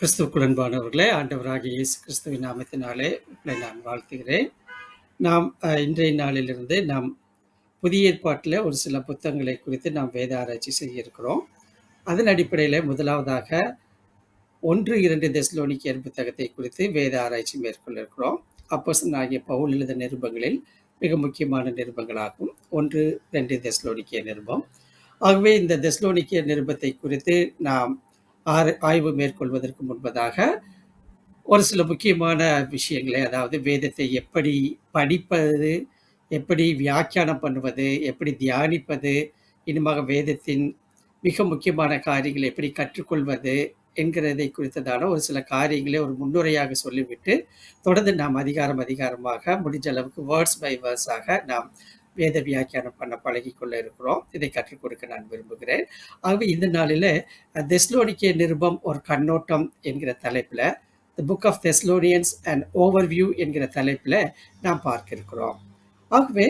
கிறிஸ்துவுக்குள் அன்பானவர்களே ஆண்டவராகிய இயேசு கிறிஸ்துவின் நாமத்தினாலே உங்களை நான் வாழ்த்துகிறேன். நாம் இன்றைய நாளிலிருந்து நாம் புதிய ஏற்பாட்டில் ஒரு சில புத்தகங்களை குறித்து நாம் வேத ஆராய்ச்சி செய்ய இருக்கிறோம் அதன் அடிப்படையில் முதலாவதாக ஒன்று இரண்டு தெஸ்லோனிக்கியர் புத்தகத்தை குறித்து வேத ஆராய்ச்சி மேற்கொள்ள இருக்கிறோம் அப்போஸ்தலன் ஆகிய பவுல் எழுத நிருபங்களில் மிக முக்கியமான நிருபங்களாகும். ஒன்று ரெண்டு தெஸ்லோனிக்கிய நிருபம். ஆகவே இந்த தெஸ்லோனிக்கிய நிருபத்தை குறித்து நாம் ஆய்வு மேற்கொள்வதற்கு முன்பதாக ஒரு சில முக்கியமான விஷயங்களை அதாவது வேதத்தை எப்படி படிப்பது எப்படி வியாக்கியானம் பண்ணுவது எப்படி தியானிப்பது இனிமாக வேதத்தின் மிக முக்கியமான காரியங்களை எப்படி கற்றுக்கொள்வது என்கிறதை குறித்ததான ஒரு சில காரியங்களை ஒரு முன்னுரையாக சொல்லிவிட்டு தொடர்ந்து நாம் அதிகாரம் அதிகாரமாக முடிஞ்ச அளவுக்கு வேர்ட்ஸ் பை வேர்ட்ஸாக நாம் வேத வியாக்கியானம் பண்ண பழகிக்கொள்ள இருக்கிறோம். இதை கற்றுக் கொடுக்க நான் விரும்புகிறேன். ஆகவே இந்த நாளில் தெஸ்லோனிக்கே நிருபம் ஒரு கண்ணோட்டம் என்கிற தலைப்பில் the book of Thessalonians and overview என்கிற தலைப்பில் நாம் பார்க்க இருக்கிறோம் ஆகவே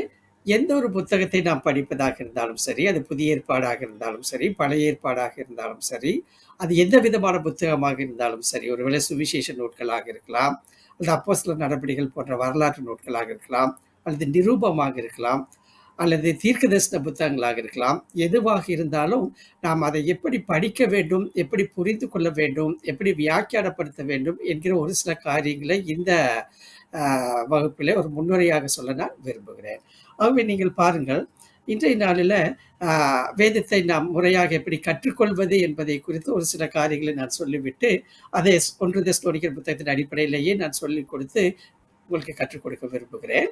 எந்த ஒரு புத்தகத்தை நாம் படிப்பதாக இருந்தாலும் சரி அது புதிய ஏற்பாடாக இருந்தாலும் சரி பழைய ஏற்பாடாக இருந்தாலும் சரி அது எந்த விதமான புத்தகமாக இருந்தாலும் சரி ஒருவேளை சுவிசேஷ நூட்களாக இருக்கலாம் அல்லது அப்போஸ்தலர் நடவடிக்கைகள் போன்ற வரலாற்று நூட்களாக இருக்கலாம் அல்லது நிரூபமாக இருக்கலாம் அல்லது தீர்க்கதரிசன புத்தகங்களாக இருக்கலாம். எதுவாக இருந்தாலும் நாம் அதை எப்படி படிக்க வேண்டும் எப்படி புரிந்து கொள்ள வேண்டும் எப்படி வியாக்கியானப்படுத்த வேண்டும் என்கிற ஒரு சில காரியங்களை இந்த வகுப்பில் ஒரு முன்னுரையாக சொல்ல நான் விரும்புகிறேன். ஆகவே நீங்கள் பாருங்கள் இன்றைய நாளில் வேதத்தை நாம் முறையாக எப்படி கற்றுக்கொள்வது என்பதை குறித்து ஒரு சில காரியங்களை நான் சொல்லிவிட்டு அதை ஒன்று தெஸ்லோனிக்கர் புத்தகத்தின் அடிப்படையிலேயே நான் சொல்லிக் கொடுத்து உங்களுக்கு கற்றுக் கொடுக்க விரும்புகிறேன்.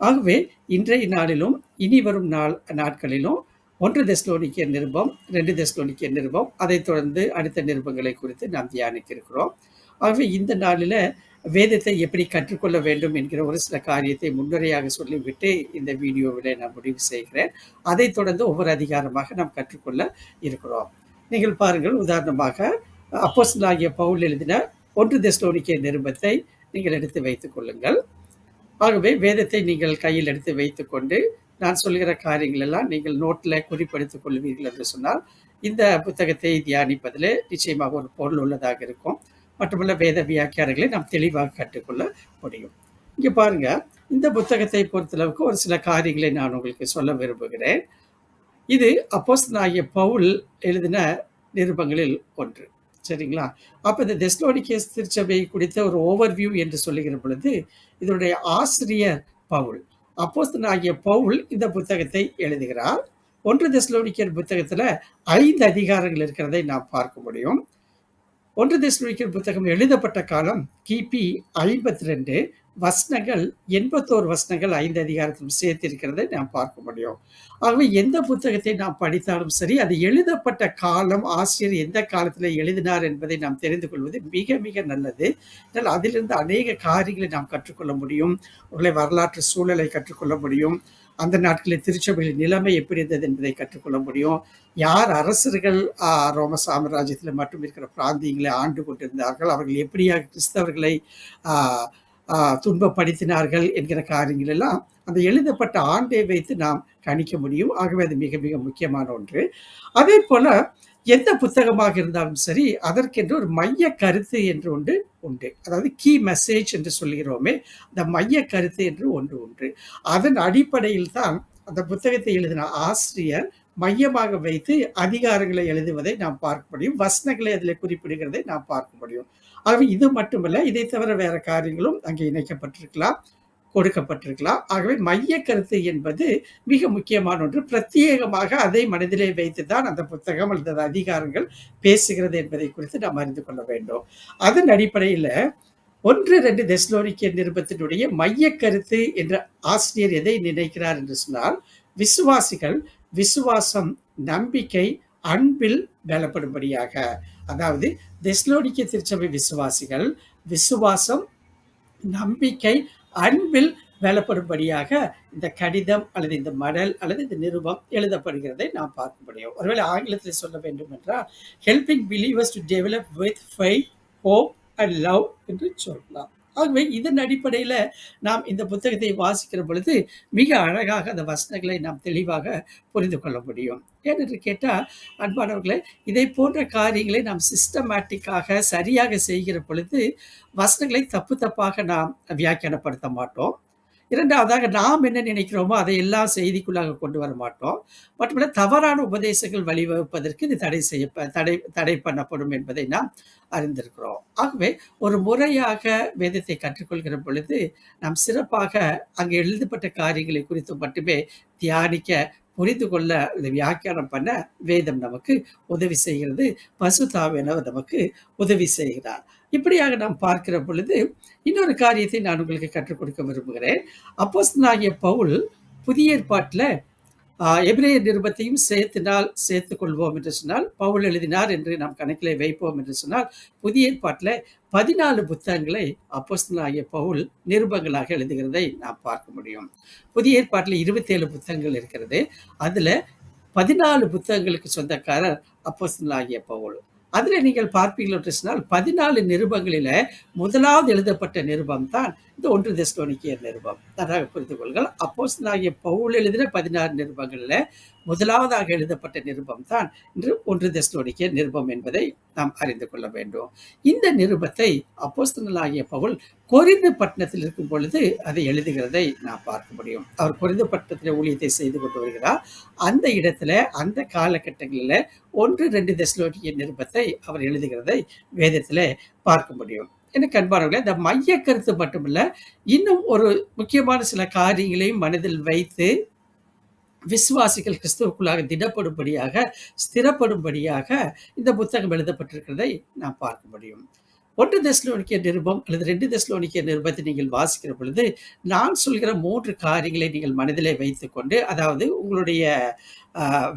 ஆகவே இன்றைய நாளிலும் இனி வரும் நாள் நாட்களிலும் ஒன்று தெஸ்லோனிக்கிய நிருபம் ரெண்டு தெஸ்லோனிக்கிய நிருபம் அதைத் தொடர்ந்து அடுத்த நிருபங்களை குறித்து நாம் தியானிக்க இருக்கிறோம் ஆகவே இந்த நாளில் வேதத்தை எப்படி கற்றுக்கொள்ள வேண்டும் என்கிற ஒரு சில காரியத்தை முன்னுரையாக சொல்லிவிட்டு இந்த வீடியோவில் நான் முடிவு செய்கிறேன். அதைத் தொடர்ந்து ஒவ்வொரு அதிகாரமாக நாம் கற்றுக்கொள்ள இருக்கிறோம். நீங்கள் பாருங்கள் உதாரணமாக அப்போஸ்தலனாகிய பவுல் எழுதின ஒன்று தெஸ்லோனிக்கிய நிருபத்தை நீங்கள் எடுத்து வைத்துக் கொள்ளுங்கள். ஆகவே வேதத்தை நீங்கள் கையில் எடுத்து வைத்துக்கொண்டு நான் சொல்கிற காரியங்கள் எல்லாம் நீங்கள் நோட்டில் குறிப்பெடுத்துக் கொள்வீர்கள் என்று சொன்னால் இந்த புத்தகத்தை தியானிப்பதில் நிச்சயமாக ஒரு பொருள் உள்ளதாக இருக்கும். மட்டுமல்ல வேத வியாக்கியானங்களை நாம் தெளிவாக கற்றுக்கொள்ள முடியும். இங்கே பாருங்க இந்த புத்தகத்தை பொறுத்தளவுக்கு ஒரு சில காரியங்களை நான் உங்களுக்கு சொல்ல விரும்புகிறேன். இது அப்போஸ் அப்போஸ்தலனாகிய பவுல் எழுதின நிருபங்களில் ஒன்று. சரிங்களா? அப்போ இந்த தெஸ்லோனிக்கேஸ் திருச்சபை குறித்த ஒரு ஓவர்வியூ என்று சொல்லுகிற பொழுது இதனுடைய ஆசிரியர் பவுல் அப்போஸ்தலனாகிய பவுல் இந்த புத்தகத்தை எழுதுகிறார். ஒன்று தெஸ்லோனிக்கர் புத்தகத்தில் ஐந்து அதிகாரங்கள் இருக்கிறதை நாம் பார்க்க முடியும். ஒன்று தெஸ்லோனிக்கர் புத்தகம் எழுதப்பட்ட காலம் கிபி ஐம்பத்தி ரெண்டு வசனங்கள் எண்பத்தோரு வசனங்கள் ஐந்து அதிகாரத்திலும் சேர்த்திருக்கிறதை நாம் பார்க்க முடியும். ஆகவே எந்த புத்தகத்தை நாம் படித்தாலும் சரி அது எழுதப்பட்ட காலம் ஆசிரியர் எந்த காலத்தில் எழுதினார் என்பதை நாம் தெரிந்து கொள்வது மிக மிக நல்லது. அதிலிருந்து அநேக காரியங்களை நாம் கற்றுக்கொள்ள முடியும். உங்களை வரலாற்று சூழலை கற்றுக்கொள்ள முடியும். அந்த நாட்களில் திருச்சபையில் நிலைமை எப்படி இருந்தது என்பதை கற்றுக்கொள்ள முடியும். யார் அரசர்கள் ரோம சாம்ராஜ்யத்தில் மட்டும் இருக்கிற பிராந்தியங்களை ஆண்டு கொண்டிருந்தார்கள் அவர்கள் எப்படியாக கிறிஸ்தவர்களை துன்பப்படுத்தினார்கள் என்கிற காரியங்கள் எல்லாம் அந்த எழுதப்பட்ட ஆண்டை வைத்து நாம் கணிக்க முடியும். ஆகவே அது மிக மிக முக்கியமான ஒன்று. அதே போல எந்த புத்தகமாக இருந்தாலும் சரி அதற்கென்று ஒரு மைய கருத்து என்று ஒன்று உண்டு. அதாவது கீ மெசேஜ் என்று சொல்கிறோமே அந்த மைய கருத்து என்று ஒன்று உண்டு. அதன் அடிப்படையில் தான் அந்த புத்தகத்தை எழுதின ஆசிரியர் மையமாக வைத்து அதிகாரங்களை எழுதுவதை நாம் பார்க்க முடியும். வசனங்களை அதில் குறிப்பிடுகிறதை நாம் பார்க்க முடியும். ஆகவே இது மட்டுமல்ல இதை தவிர வேற காரியங்களும் அங்கே இணைக்கப்பட்டிருக்கலாம் கொடுக்கப்பட்டிருக்கலாம். ஆகவே மைய கருத்து என்பது மிக முக்கியமான ஒன்று. பிரத்யேகமாக அதை மனதிலே வைத்து தான் அந்த புத்தகம் அல்லது அந்த அதிகாரங்கள் பேசுகிறது என்பதை குறித்து நாம் அறிந்து கொள்ள வேண்டும். அதன் அடிப்படையில் ஒன்று ரெண்டு தெஸ்லோனிக்கிய நிருபத்தினுடைய மைய கருத்து என்ற ஆசிரியர் எதை நினைக்கிறார் என்று சொன்னால் விசுவாசிகள் விசுவாசம் நம்பிக்கை அன்பில் பலப்படும்படியாக அதாவது தெஸ்லோனிக்க திருச்சபை விசுவாசிகள் விசுவாசம் நம்பிக்கை அன்பில் வேலைப்படும்படியாக இந்த கடிதம் அல்லது இந்த மடல் அல்லது இந்த நிருபம் எழுதப்படுகிறதை நாம் பார்க்க முடியும். ஒருவேளை ஆங்கிலத்தில் சொல்ல வேண்டும் என்றால் helping believers to develop with faith hope and love என்று சொல்லலாம். ஆகவே இதன் அடிப்படையில் நாம் இந்த புத்தகத்தை வாசிக்கிற பொழுது, மிக அழகாக அந்த வசனங்களை நாம் தெளிவாக புரிந்து கொள்ள முடியும். ஏனென்று கேட்டால் அன்பானவர்களே, இதை போன்ற காரியங்களை நாம் சிஸ்டமேட்டிக்காக சரியாக செய்கிற பொழுது, வசனங்களை தப்பு தப்பாக நாம் வியாக்கியானப்படுத்த மாட்டோம். இரண்டாவதாக நாம் என்ன நினைக்கிறோமோ, அதை எல்லாம் செய்திக்குள்ளாக கொண்டு வர மாட்டோம். மட்டுமல்ல தவறான உபதேசங்கள் வழிவகுப்பதற்கு இது தடை செய்யப்ப தடை தடை பண்ணப்படும் என்பதை நாம் அறிந்திருக்கிறோம். ஆகவே ஒரு முறையாக வேதத்தை கற்றுக்கொள்கிற பொழுது, நாம் சிறப்பாக அங்கு எழுதப்பட்ட காரியங்களை குறித்து மட்டுமே தியானிக்க, புரிந்து கொள்ள, இதை வியாக்கியானம் பண்ண வேதம் நமக்கு உதவி செய்கிறது. பரிசுத்த நமக்கு உதவி செய்கிறார். இப்படியாக நாம் பார்க்கிற பொழுது, இன்னொரு காரியத்தை நான் உங்களுக்கு கற்றுக் கொடுக்க விரும்புகிறேன். அப்போஸ்தலனாகிய பவுல் புதிய ஏற்பாட்டில் அ நிருபத்தையும் சேர்த்தினால் சேர்த்துக் கொள்வோம் என்று சொன்னால், பவுல் எழுதினார் என்று நாம் கணக்கிலே வைப்போம் என்று சொன்னால், புதிய ஏற்பாட்டில் பதினாலு புத்தகங்களை அப்போஸ்தலாகிய பவுல் நிருபங்களாக எழுதுகிறதை நாம் பார்க்க முடியும். புதிய ஏற்பாட்டில் இருபத்தேழு புத்தகங்கள் இருக்கிறது. அதில் பதினாலு புத்தகங்களுக்கு சொந்தக்காரர் அப்போஸ்தலாகிய பவுல். அதில் நீங்கள் பார்ப்பீர்கள் என்று சொன்னால், 14 நிருபங்களில முதலாவது எழுதப்பட்ட நிருபம் தான் இந்த 1 தெசலோனிக்கேயர் நிருபம். நன்றாக புரிந்து கொள்ளுங்கள். அப்போஸ்தலனாகிய பவுல் எழுதின பதினாறு நிருபங்களில் முதலாவதாக எழுதப்பட்ட நிருபம் தான் இன்று 1 தெசலோனிக்கேயர் நிருபம் என்பதை நாம் அறிந்து கொள்ள வேண்டும். இந்த நிருபத்தை அப்போஸ்தலனாகிய பவுல் கொரிந்து பட்டணத்தில் இருக்கும் பொழுது அதை எழுதுகிறதை நாம் பார்க்க முடியும். அவர் கொரிந்து பட்டணத்தில் ஊழியத்தை செய்து கொண்டு வருகிறார். அந்த இடத்துல, அந்த காலகட்டங்களில 1, 2 தெசலோனிக்கேயர் நிருபத்தை அவர் எழுதுகிறதை வேதத்தில் பார்க்க முடியும். எனக்கு அன்பானவர்களே, இந்த மைய கருத்து மட்டுமல்ல, இன்னும் ஒரு முக்கியமான சில காரியங்களையும் மனதில் வைத்து, விசுவாசிகள் கிறிஸ்துவுக்குள்ளாக திடப்படும்படியாக, ஸ்திரப்படும்படியாக இந்த புத்தகம் எழுதப்பட்டிருக்கிறதை நாம் பார்க்க முடியும். 1 தெசலோனிக்கேயர் நிருபம் அல்லது 2 தெசலோனிக்கேயர் நிருபத்தை நீங்கள் வாசிக்கிற பொழுது, நான் சொல்கிற மூன்று காரியங்களை நீங்கள் மனதிலே வைத்துக்கொண்டு, அதாவது உங்களுடைய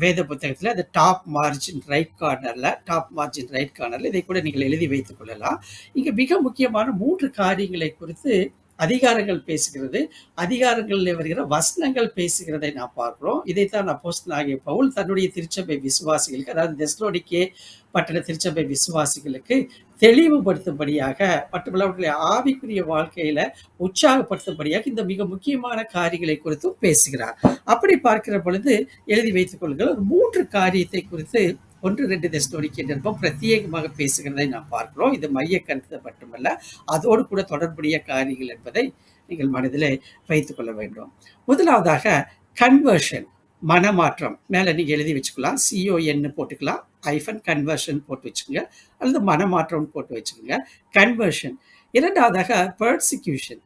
வேத புத்தகத்தில் அந்த டாப் மார்ஜின் ரைட் கார்னரில் டாப் மார்ஜின் ரைட் கார்னரில் இதை கூட நீங்கள் எழுதி வைத்துக் கொள்ளலாம். இங்கே மிக முக்கியமான மூன்று காரியங்களை குறித்து அதிகாரங்கள் பேசுகிறது. அதிகாரங்களில் வருகிற வசனங்கள் பேசுகிறதை நான் பார்க்கிறோம். இதைத்தான் அப்போஸ்தலனாகிய பவுல் தன்னுடைய திருச்சபை விசுவாசிகளுக்கு, அதாவது தெஸ்லோடிக்கே பட்டண திருச்சபை விசுவாசிகளுக்கு தெளிவுபடுத்தும்படியாக, மட்டுமல்ல அவர்களுடைய ஆவிக்குரிய வாழ்க்கையில உற்சாகப்படுத்தும்படியாக இந்த மிக முக்கியமான காரியங்களை குறித்தும் பேசுகிறார். அப்படி பார்க்கிற பொழுது எழுதி வைத்துக் கொள்ளுங்கள். மூன்று காரியத்தை குறித்து 1, 2 தெசலோனிக்கேயர் நிருபம் பிரத்யேகமாக பேசுகிறதை நாம் பார்க்கிறோம். இது மைய கருத்து மட்டுமல்ல, அதோடு கூட தொடர்புடைய காரியங்கள் என்பதை நீங்கள் மனதில் வைத்துக்கொள்ள வேண்டும். முதலாவதாக கன்வர்ஷன் மனமாற்றம். மேலே நீங்கள் எழுதி வச்சுக்கலாம். சிஓஎன்னு போட்டுக்கலாம். ஐஃபன் கன்வர்ஷன் போட்டு வச்சுக்கோங்க அல்லது மனமாற்றம்னு போட்டு வச்சுக்கோங்க கன்வர்ஷன். இரண்டாவதாக பர்சிக்யூஷன்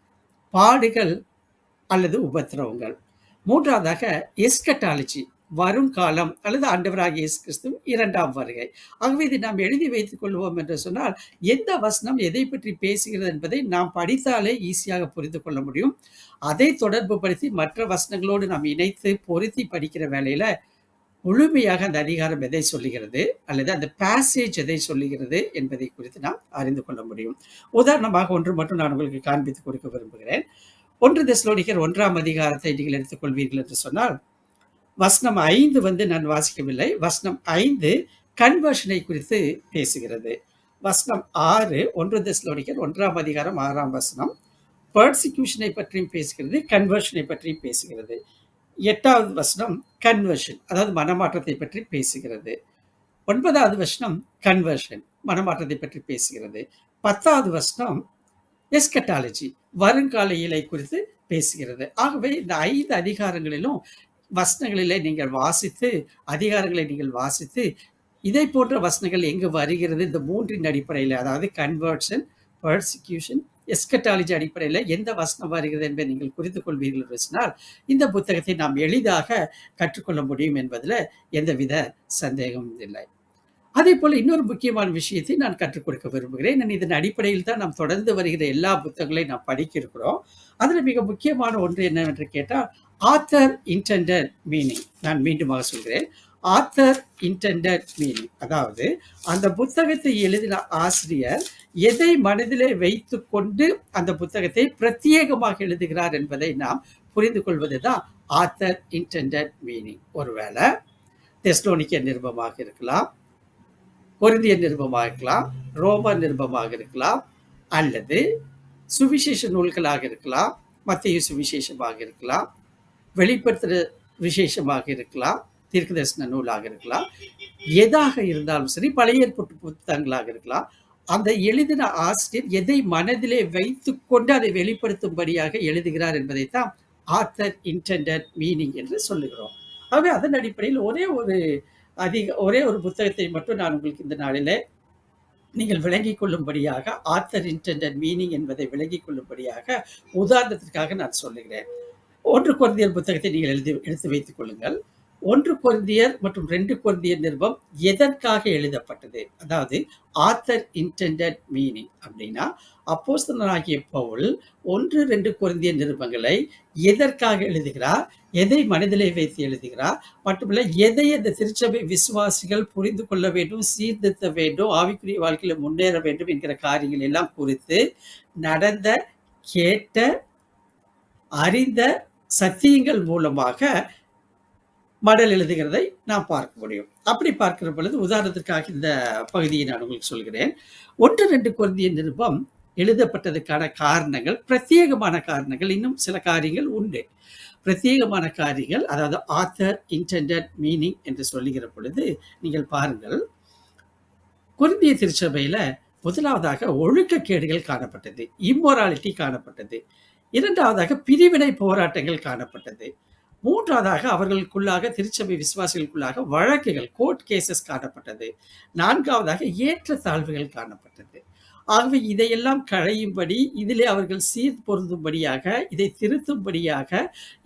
பாடுகள் அல்லது உபத்திரவங்கள். மூன்றாவதாக எஸ்கட்டாலஜி வருங்காலம் அல்லது ஆண்டவராக இயேசு கிறிஸ்துவின் இரண்டாம் வருகை. ஆகவே இதை நாம் எழுதி வைத்துக் கொள்வோம் என்று சொன்னால், எந்த வசனம் எதை பற்றி பேசுகிறது என்பதை நாம் படித்தாலே ஈஸியாக புரிந்து கொள்ள முடியும். அதை தொடர்புபடுத்தி மற்ற வசனங்களோடு நாம் இணைத்து பொருத்தி படிக்கிற வேலையில முழுமையாக அந்த அதிகாரம் எதை சொல்லுகிறது, அல்லது அந்த பேசேஜ் எதை சொல்லுகிறது என்பதை குறித்து நாம் அறிந்து கொள்ள முடியும். உதாரணமாக ஒன்று மட்டும் நான் உங்களுக்கு காண்பித்து கொடுக்க விரும்புகிறேன். ஒன்று தஸ்லோனிகர் ஒன்றாம் அதிகாரத்தை நீங்கள் எடுத்துக்கொள்வீர்கள் என்று சொன்னால், வசனம் ஐந்து வந்து நான் வாசிக்கவில்லை. வசனம் ஐந்து கன்வர்ஷனை குறித்து பேசுகிறது. வசனம் 6 1 தெசலோனிக்கேயர் 1ஆம் அதிகாரம் ஆறாம் வசனம் பர்சிக்யூஷனை பற்றியும் பேசுகிறது. கன்வர்ஷனை பற்றியும் பேசுகிறது. எட்டாவது வசனம் கன்வர்ஷன் அதாவது மனமாற்றத்தை பற்றி பேசுகிறது. ஒன்பதாவது வசனம் கன்வர்ஷன் மனமாற்றத்தை பற்றி பேசுகிறது. 10வது வசனம் எஸ்கட்டாலஜி வருங்கால இயலை குறித்து பேசுகிறது. ஆகவே இந்த ஐந்து அதிகாரங்களிலும் வசனங்களிலே நீங்கள் வாசித்து, அதிகாரங்களை நீங்கள் வாசித்து, இதை போன்ற வசனங்கள் எங்கு வருகிறது இந்த மூன்றின் அடிப்படையில் அதாவது கன்வர்ஷன், பர்சிக்யூஷன் எஸ்கட்டாலஜி அடிப்படையில எந்த வசனம் வருகிறது என்பதை நீங்கள் புரிந்து கொள்வீர்கள் பேசினால் இந்த புத்தகத்தை நாம் எளிதாக கற்றுக்கொள்ள முடியும் என்பதில் எந்தவித சந்தேகமும் இல்லை. அதே போல் இன்னொரு முக்கியமான விஷயத்தை நான் கற்றுக் கொடுக்க விரும்புகிறேன். இதன் அடிப்படையில் தான் நாம் தொடர்ந்து வருகிற எல்லா புத்தகங்களையும் நாம் படிக்க இருக்கிறோம். அதில் மிக முக்கியமான ஒன்று என்னவென்று கேட்டால், ஆத்தர் இன்டெண்டட் மீனிங். நான் மீண்டுமாக சொல்கிறேன். Author intended meaning. அதாவது அந்த புத்தகத்தை எழுதின ஆசிரியர் எதை மனதிலே வைத்துக்கொண்டு அந்த புத்தகத்தை பிரத்யேகமாக எழுதுகிறார் என்பதை நாம் புரிந்து கொள்வது தான் ஆத்தர் இன்டெண்டட் மீனிங். ஒருவேளை தெஸ்லோனிக்க நிருபமாக இருக்கலாம். பொருந்திய நிருபமாக இருக்கலாம். ரோமர் நிருபமாக இருக்கலாம். அல்லது சுவிசேஷ நூல்களாக இருக்கலாம் மத்திய சுவிசேஷமாக இருக்கலாம் வெளிப்படுத்துகிற விசேஷமாக இருக்கலாம் தீர்க்கதரிசன நூலாக இருக்கலாம் எதாக இருந்தாலும் சரி பழைய ஏற்பட்டு புத்தகங்களாக இருக்கலாம் அந்த எழுதின ஆசிரியர் எதை மனதிலே வைத்துக்கொண்டு அதை வெளிப்படுத்தும்படியாக எழுதுகிறார் என்பதைத்தான் ஆத்தர் இன்டென்டட் மீனிங் என்று சொல்லுகிறோம். ஆகவே அதன் அடிப்படையில் ஒரே ஒரு அதிக ஒரே ஒரு புத்தகத்தை மட்டும் நான் உங்களுக்கு இந்த நாளிலே நீங்கள் விளங்கிக் கொள்ளும்படியாக ஆத்தர் இன்டென்டட் மீனிங் என்பதை விளங்கிக் கொள்ளும்படியாக உதாரணத்திற்காக நான் சொல்லுகிறேன். ஒன்று குழந்தையர் புத்தகத்தை நீங்கள் எழுதி எடுத்து வைத்துக் கொள்ளுங்கள். ஒன்று குழந்தையர் மற்றும் ரெண்டு குழந்தையர் நிருபம் எதற்காக எழுதப்பட்டது? அதாவது ஆத்தர் இன்டெண்டட் மீனிங் அப்படின்னா அப்போஸ்தனாகிய பவுல் ஒன்று ரெண்டு குழந்தையர் நிருபங்களை எதற்காக எழுதுகிறார்? எதை மனதிலே வைத்து எழுதுகிறார்? மட்டுமல்ல எதை அந்த திருச்சபை விசுவாசிகள் புரிந்து கொள்ள வேண்டும் சீர்திருத்த வேண்டும் ஆவிக்குரிய வாழ்க்கையில் முன்னேற வேண்டும் என்கிற காரியங்கள் எல்லாம் குறித்து நடந்த கேட்ட அறிந்த சத்தியங்கள் மூலமாக மடல் எழுதுகிறதை நாம் பார்க்க முடியும். அப்படி பார்க்கிற பொழுது உதாரணத்திற்காக இந்த பகுதியை நான் உங்களுக்கு சொல்கிறேன். ஒன்று ரெண்டு குழந்தைய நிருபம் எழுதப்பட்டதுக்கான காரணங்கள் பிரத்யேகமான காரணங்கள் இன்னும் சில காரியங்கள் உண்டு. பிரத்யேகமான காரியங்கள் அதாவது ஆத்தர் இன்டெண்டட் மீனிங் என்று சொல்லுகிற பொழுது நீங்கள் பாருங்கள். குருந்திய திருச்சபையில் முதலாவதாக ஒழுக்கக்கேடுகள் காணப்பட்டது இம்மொராலிட்டி காணப்பட்டது. இரண்டாவதாக பிரிவினை போராட்டங்கள் காணப்பட்டது. மூன்றாவதாக அவர்களுக்குள்ளாக திருச்சபை விசுவாசிகளுக்குள்ளாக வழக்குகள் கோர்ட் கேசஸ் காணப்பட்டது. நான்காவதாக ஏற்ற தாழ்வுகள் காணப்பட்டது. ஆகவே இதையெல்லாம் களையும்படி இதிலே அவர்கள் சீர் பொருந்தும்படியாக இதை திருத்தும்படியாக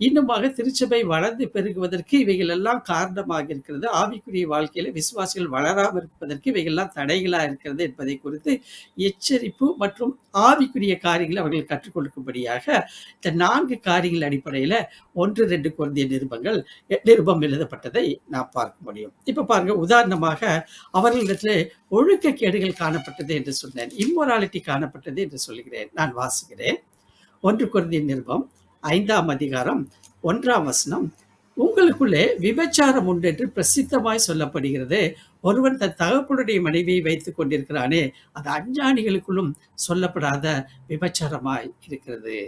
இன்னுமாக திருச்சபை வளர்ந்து பெருகுவதற்கு இவைகள் எல்லாம் காரணமாக இருக்கிறது. ஆவிக்குரிய வாழ்க்கையில விசுவாசிகள் வளராமல் இருப்பதற்கு இவைகள்லாம் தடைகளா இருக்கிறது என்பதை குறித்து எச்சரிப்பு மற்றும் ஆவிக்குரிய காரியங்களை அவர்கள் கற்றுக்கொடுக்கும்படியாக இந்த நான்கு காரியங்கள் அடிப்படையில ஒன்று ரெண்டு குழந்தைய நிருபங்கள் நிருபம் எழுதப்பட்டதை நாம் பார்க்க முடியும். இப்ப பாருங்க உதாரணமாக அவர்களிடத்துல ஒழுக்கக்கேடுகள் காணப்பட்டது என்று சொன்னேன். இம்மொராலிட்டி காணப்பட்டது என்று சொல்கிறேன் நான் வாசிக்கிறேன். ஒன்று குருந்தி நிருபம் ஐந்தாம் அதிகாரம் ஒன்றாம் வசனம். உங்களுக்குள்ளே விபச்சாரம் உண்டு என்று பிரசித்தமாய் சொல்லப்படுகிறது. ஒருவன் தன் தகப்பனுடைய மனைவியை வைத்துக் கொண்டிருக்கிறானே அது அஞ்ஞானிகளுக்குள்ளும் சொல்லப்படாத விபச்சாரமாய் இருக்கிறது.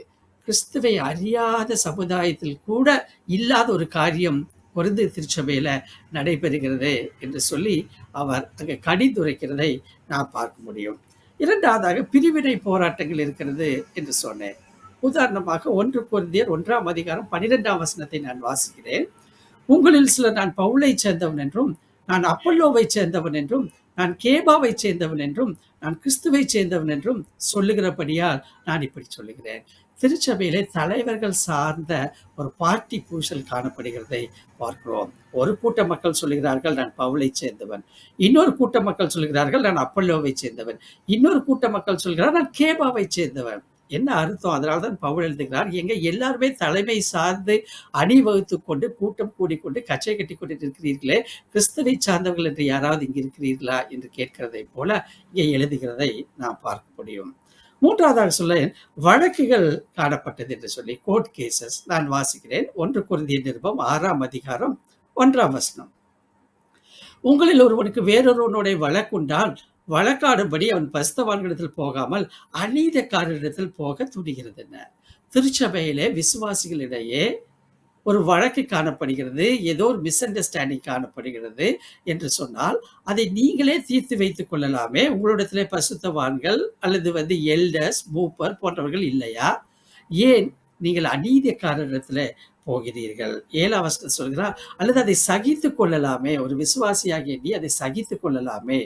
கிறிஸ்துவை அறியாத சமுதாயத்தில் கூட இல்லாத ஒரு காரியம் பொருந்து திருச்சபையில் நடைபெறுகிறது என்று சொல்லி அவர் அங்கே கடிந்துரைக்கிறதை நான் பார்க்க முடியும். இரண்டாவதாக பிரிவினை போராட்டங்கள் இருக்கிறது என்று சொன்னேன். உதாரணமாக ஒன்று பொருந்தியர் ஒன்றாம் அதிகாரம் பனிரெண்டாம் வசனத்தை நான் வாசிக்கிறேன். உங்களில் சிலர் நான் பவுலை சேர்ந்தவன் என்றும் நான் அப்பல்லோவை சேர்ந்தவன் என்றும் நான் கேபாவை சேர்ந்தவன் என்றும் நான் கிறிஸ்துவை சேர்ந்தவன் என்றும் சொல்லுகிறபடியால் நான் இப்படி சொல்லுகிறேன். திருச்சபையிலே தலைவர்கள் சார்ந்த ஒரு பார்ட்டி பூசல் காணப்படுகிறதை பார்க்கிறோம். ஒரு கூட்ட மக்கள் சொல்லுகிறார்கள் நான் பவுலை சேர்ந்தவன். இன்னொரு கூட்ட மக்கள் சொல்கிறார்கள் நான் அப்பல்லோவை சேர்ந்தவன். இன்னொரு கூட்ட மக்கள் சொல்கிறார் நான் கேபாவை சேர்ந்தவன். என்ன அர்த்தம்? அதனால தான் பவுல் எழுதுகிறார் எங்க எல்லாருமே தலைமை சார்ந்து அணிவகுத்து கொண்டு கூட்டம் கூடிக்கொண்டு கச்சை கட்டி கொண்டு இருக்கிறீர்களே கிறிஸ்தவை சார்ந்தவர்கள் என்று யாராவது இங்கு இருக்கிறீர்களா? என்று கேட்கிறதை போல இங்கே எழுதுகிறதை நாம் பார்க்க முடியும். மூன்றாவதாக சொல்ல வழக்குகள் காணப்பட்டது என்று சொல்லி கோர்ட் கேசஸ் நான் வாசிக்கிறேன். ஒன்று குருந்திய நிருபம் ஆறாம் அதிகாரம் ஒன்றாம் வசனம். உங்களில் ஒருவனுக்கு வேறொருவனுடைய வழக்குண்டால் வழக்காடும்படி அவன் பஸ்தவான்களிடத்தில் போகாமல் அநீதக்காரரிடத்தில் போக துணிகிறது என்ன? திருச்சபையிலே விசுவாசிகளிடையே ஒரு வழக்கு காணப்படுகிறது ஏதோ ஒரு மிஸ் அண்டர்ஸ்டாண்டிங் காணப்படுகிறது என்று சொன்னால் அதை நீங்களே தீர்த்து வைத்துக் கொள்ளலாமே. உங்களிடத்திலே பசுத்தவான்கள் அல்லது வந்து எல்டர்ஸ் மூப்பர் போன்றவர்கள் இல்லையா? ஏன் நீங்கள் அநீதிக்காரரிடத்துல போகிறீர்கள்? ஏழாவது சொல்கிறார் அல்லது அதை சகித்து கொள்ளலாமே. ஒரு விசுவாசியாகிய நீ அதை சகித்து கொள்ளலாமே.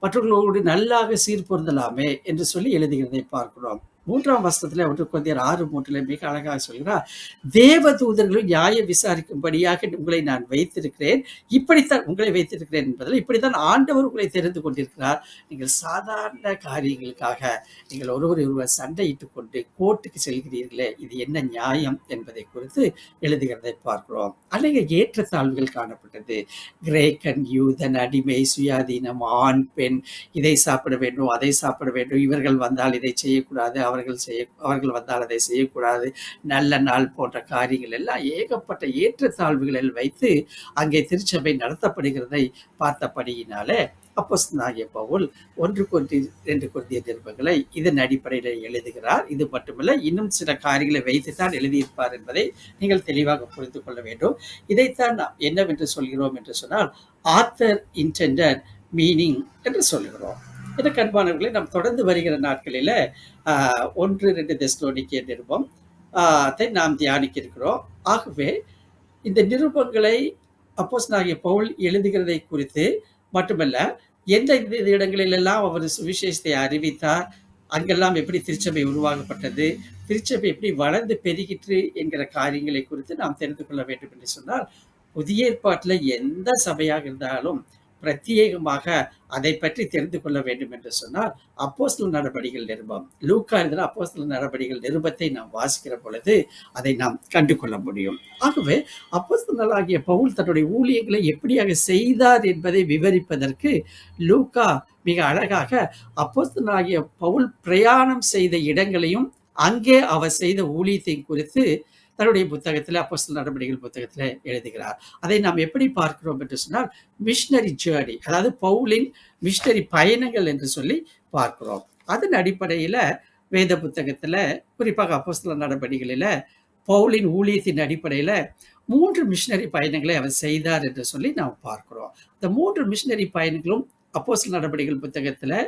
மற்றவர்களோடு நல்லாக சீர்பொருந்தலாமே என்று சொல்லி எழுதுகிறதை பார்க்கிறோம். மூன்றாம் வசனத்துல ஒன்று குழந்தையர் ஆறு மூன்றுல மிக அழகாக சொல்கிறார் தேவ தூதர்களும் நியாயம் விசாரிக்கும்படியாக உங்களை நான் வைத்திருக்கிறேன். இப்படித்தான் உங்களை வைத்திருக்கிறேன் என்பதில் இப்படித்தான் ஆண்டவர் உங்களை தெரிந்து கொண்டிருக்கிறார். நீங்கள் சாதாரண காரியங்களுக்காக நீங்கள் ஒருவர் ஒருவர் சண்டையிட்டுக் கொண்டு கோர்ட்டுக்கு செல்கிறீர்களே இது என்ன நியாயம் என்பதை குறித்து எழுதுகிறதை பார்க்கிறோம். அநேக ஏற்றத்தாழ்வுகள் காணப்பட்டது. கிரேக்கன் யூதன் அடிமை சுயாதீனம் ஆண் பெண் இதை சாப்பிட வேண்டும் அதை சாப்பிட வேண்டும் இவர்கள் வந்தால் இதை செய்யக்கூடாது அவர் அவர்கள் செய்ய அவர்கள் வந்தால் அதை செய்யக்கூடாது. நல்ல நாள் போன்ற காரியங்கள் எல்லாம் ஏகப்பட்ட ஏற்றத்தாழ்வுகளில் வைத்து அங்கே திருச்சபை நடத்தப்படுகிறதை பார்த்தபடியினாலே அப்போஸ்தலனாகிய பவுல் ஒன்று கொண்டு ரெண்டு கொண்டிய நிருபங்களை இதன் அடிப்படையில் எழுதுகிறார். இது மட்டுமல்ல இன்னும் சில காரியங்களை வைத்துத்தான் எழுதியிருப்பார் என்பதை நீங்கள் தெளிவாக புரிந்து கொள்ள வேண்டும். இதைத்தான் நாம் என்னவென்று சொல்கிறோம் என்று சொன்னால் ஆத்தர் இன்டெண்டட் மீனிங் என்று சொல்கிறோம். இந்த கண்பானவர்களை நாம் தொடர்ந்து வருகிற நாட்களில் ஒன்று ரெண்டு தெஸ்லோனிக்கிய நிருபம் அதை நாம் தியானிக்க இருக்கிறோம் ஆகவே இந்த நிருபங்களை அப்போஸ் நாகிய பவுல் எழுதுகிறதை குறித்து மட்டுமல்ல எந்த இடங்களிலெல்லாம் அவர் சுவிசேஷத்தை அறிவித்தார் அங்கெல்லாம் எப்படி திருச்சபை உருவாக்கப்பட்டது திருச்சபை எப்படி வளர்ந்து பெருகிற்று என்கிற காரியங்களை குறித்து நாம் தெரிந்து கொள்ள வேண்டும் என்று சொன்னால் புதிய ஏற்பாட்டில் எந்த சபையாக இருந்தாலும் பிரத்யேகமாக அதை பற்றி தெரிந்து கொள்ள வேண்டும் என்று சொன்னால் அப்போஸ்தல் நடபடிகள் நிருபம். லூக்கா எழுதின அப்போஸ்தல் நடபடிகள் நிருபத்தை நாம் வாசிக்கிற பொழுது அதை நாம் கண்டு கொள்ள முடியும். ஆகவே ஆகிய பவுல் தன்னுடைய ஊழியங்களை எப்படியாக செய்தார் என்பதை விவரிப்பதற்கு லூக்கா மிக அழகாக ஆகிய பவுல் பிரயாணம் செய்த இடங்களையும் அங்கே அவர் செய்த ஊழியத்தை குறித்து தன்னுடைய புத்தகத்தில் அப்போசல் நடவடிக்கைகள் புத்தகத்தில் எழுதுகிறார். அதை நாம் எப்படி பார்க்கிறோம் என்று சொன்னால் மிஷினரி ஜேர்னி அதாவது பவுலின் மிஷினரி பயணங்கள் என்று சொல்லி பார்க்கிறோம். அதன் அடிப்படையில் வேத புத்தகத்தில் குறிப்பாக அப்போஸ்தல நடவடிக்கைகளில் பவுலின் ஊழியத்தின் அடிப்படையில் மூன்று மிஷினரி பயணங்களை அவர் செய்தார் என்று சொல்லி நாம் பார்க்கிறோம். இந்த மூன்று மிஷினரி பயணங்களும் அப்போசல் நடவடிக்கைகள் புத்தகத்தில்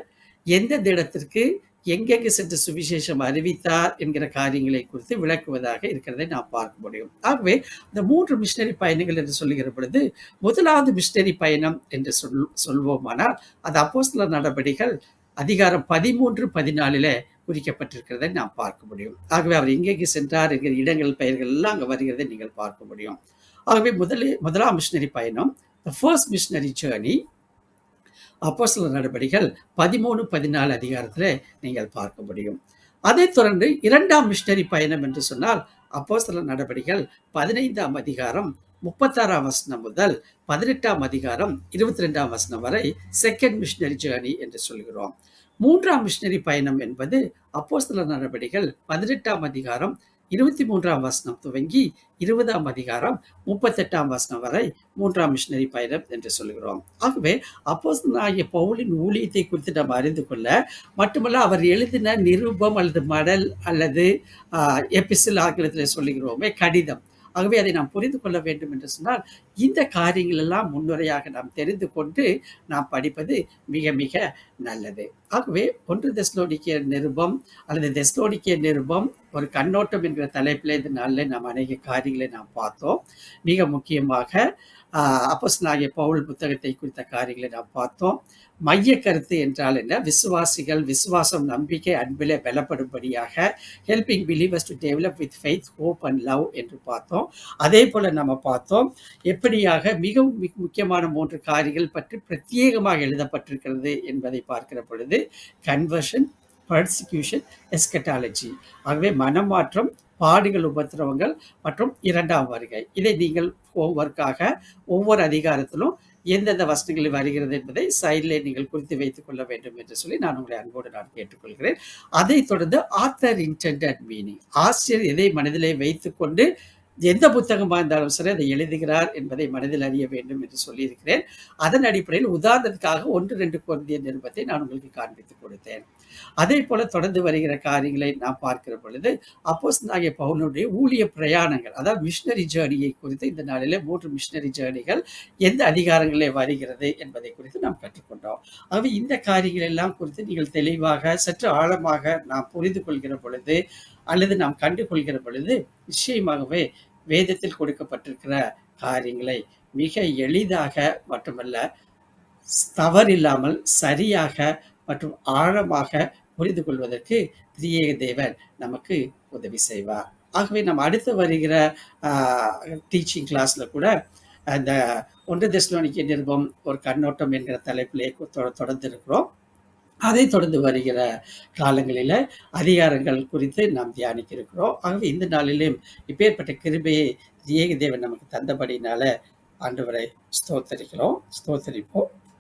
எந்தெந்த இடத்திற்கு எங்கெங்கு சென்று சுவிசேஷம் அறிவித்தார் என்கிற காரியங்களை குறித்து விளக்குவதாக இருக்கிறதை நாம் பார்க்க முடியும். ஆகவே இந்த மூன்று மிஷினரி பயணங்கள் என்று சொல்லுகிற பொழுது முதலாவது மிஷினரி பயணம் என்று சொல் சொல்வோமானால் அது அப்போஸ்ல நடவடிக்கைகள் அதிகாரம் பதிமூன்று பதினாலில் குறிக்கப்பட்டிருக்கிறதை நாம் பார்க்க முடியும். ஆகவே அவர் எங்கெங்கே சென்றார் என்கிற இடங்கள் பெயர்கள் எல்லாம் அங்கே வருகிறதை நீங்கள் பார்க்க முடியும். ஆகவே முதலில் முதலாம் மிஷனரி பயணம் த ஃபர்ஸ்ட் மிஷினரி ஜேர்னி அப்போஸ்தல நடவடிக்கைகள் பதிமூணு பதினாலு அதிகாரத்தில் நீங்கள் பார்க்க முடியும். அதைத் தொடர்ந்து இரண்டாம் மிஷினரி பயணம் என்று சொன்னால் அப்போஸ்தல நடவடிக்கைகள் பதினைந்தாம் அதிகாரம் முப்பத்தாறாம் வசனம் முதல் பதினெட்டாம் அதிகாரம் இருபத்தி ரெண்டாம் வசனம் வரை செகண்ட் மிஷினரி ஜேர்னி என்று சொல்கிறோம். மூன்றாம் மிஷினரி பயணம் என்பது அப்போஸ்தல நடவடிக்கைகள் பதினெட்டாம் அதிகாரம் இருபத்தி மூன்றாம் வசனம் துவங்கி இருபதாம் அதிகாரம் முப்பத்தெட்டாம் வசனம் வரை மூன்றாம் மிஷினரி பயணம் என்று சொல்கிறோம் ஆகவே அப்போஸ்தலனாகிய பவுலின் ஊழியத்தை குறித்து நம்ம அறிந்து கொள்ள மட்டுமல்ல அவர் எழுதின நிருபம் அல்லது மடல் அல்லது எபிசில் ஆங்கிலத்தில் சொல்லுகிறோமே கடிதம். ஆகவே அதை நாம் புரிந்து கொள்ள வேண்டும் என்று சொன்னால் இந்த காரியங்கள் எல்லாம் முன்னுரையாக நாம் தெரிந்து கொண்டு நாம் படிப்பது மிக மிக நல்லது. ஆகவே ஒன்று தெஸ்லோனிக்கிய நிருபம் அல்லது தெஸ்லோனிக்கிய நிருபம் ஒரு கண்ணோட்டம் என்கிற தலைப்பில் இந்த நாளில் நாம் அநேக காரியங்களை நாம் பார்த்தோம். மிக முக்கியமாக அப்போஸ்தலனாகிய பவுல் புத்தகத்தை குறித்த காரியங்களை நாம் பார்த்தோம். மைய கருத்து என்றால் என்ன? விசுவாசிகள் விசுவாசம் நம்பிக்கை அன்பிலே பலப்படும்படியாக helping believers to develop with faith hope and love என்று பார்த்தோம். அதே போல் நம்ம பார்த்தோம் எப்படியாக மிகவும் முக்கியமான மூன்று காரியங்கள் பற்றி பிரத்யேகமாக எழுதப்பட்டிருக்கிறது என்பதை பார்க்கிற பொழுது கன்வர்ஷன் பர்சிக்யூஷன் எஸ்கட்டாலஜி ஆகவே மனமாற்றம் பாடுகள் உபத்திரவங்கள் மற்றும் இரண்டாம் வருகை. இதை நீங்கள் ஹோம்ஒர்க்காக ஒவ்வொரு அதிகாரத்திலும் எந்தெந்த வசனங்களில் வருகிறது என்பதை சைடிலே நீங்கள் குறித்து வைத்துக் கொள்ள வேண்டும் என்று சொல்லி நான் உங்களை அன்போடு நான் கேட்டுக்கொள்கிறேன். அதைத் தொடர்ந்து ஆத்தர் இன்டெண்டட் மீனிங் ஆசிரியர் எதை மனதிலே வைத்துக்கொண்டு எந்த புத்தகமாக இருந்தாலும் சரி அதை எழுதுகிறார் என்பதை மனதில் அறிய வேண்டும் என்று சொல்லியிருக்கிறேன். அதன் அடிப்படையில் உதாரணத்துக்காக ஒன்று ரெண்டு குழந்தைய நிருபத்தை நான் உங்களுக்கு காண்பித்து கொடுத்தேன். அதே போல தொடர்ந்து வருகிற காரியங்களை நாம் பார்க்கிற பொழுது அப்போஸ் ஆகிய பவுனுடைய ஊழிய பிரயாணங்கள் அதாவது மிஷினரி ஜேர்னியை குறித்து இந்த நாளிலே மூன்று மிஷினரி ஜேர்னிகள் எந்த அதிகாரங்களே வருகிறது என்பதை குறித்து நாம் கற்றுக்கொண்டோம். ஆகவே இந்த காரியங்கள் எல்லாம் குறித்து நீங்கள் தெளிவாக சற்று ஆழமாக நாம் புரிந்து கொள்கிற பொழுது அல்லது நாம் கண்டுகொள்கிற பொழுது நிச்சயமாகவே வேதத்தில் கொடுக்கப்பட்டிருக்கிற காரியங்களை மிக எளிதாக மட்டுமல்ல தவறில்லாமல் சரியாக மற்றும் ஆழமாக புரிந்து கொள்வதற்கு திரியேக தேவன் நமக்கு உதவி செய்வார். ஆகவே நம்ம அடுத்து வருகிற டீச்சிங் கிளாஸில் கூட அந்த ஒன்று தெஸ்லோனிக்க நிருபம் ஒரு கண்ணோட்டம் என்கிற தலைப்பிலே தொடர்ந்து இருக்கிறோம் அதை தொடர்ந்து வருகிற காலங்களில் அதிகாரங்கள் குறித்து நாம் தியானிக்க இருக்கிறோம் ஆகவே இந்த நாளிலும் இப்பேற்பட்ட கிருபையை தியேக தேவன் நமக்கு தந்தபடினால ஆண்டவரை ஸ்தோத்தரிக்கிறோம். ஸ்தோத்தரிப்போம்.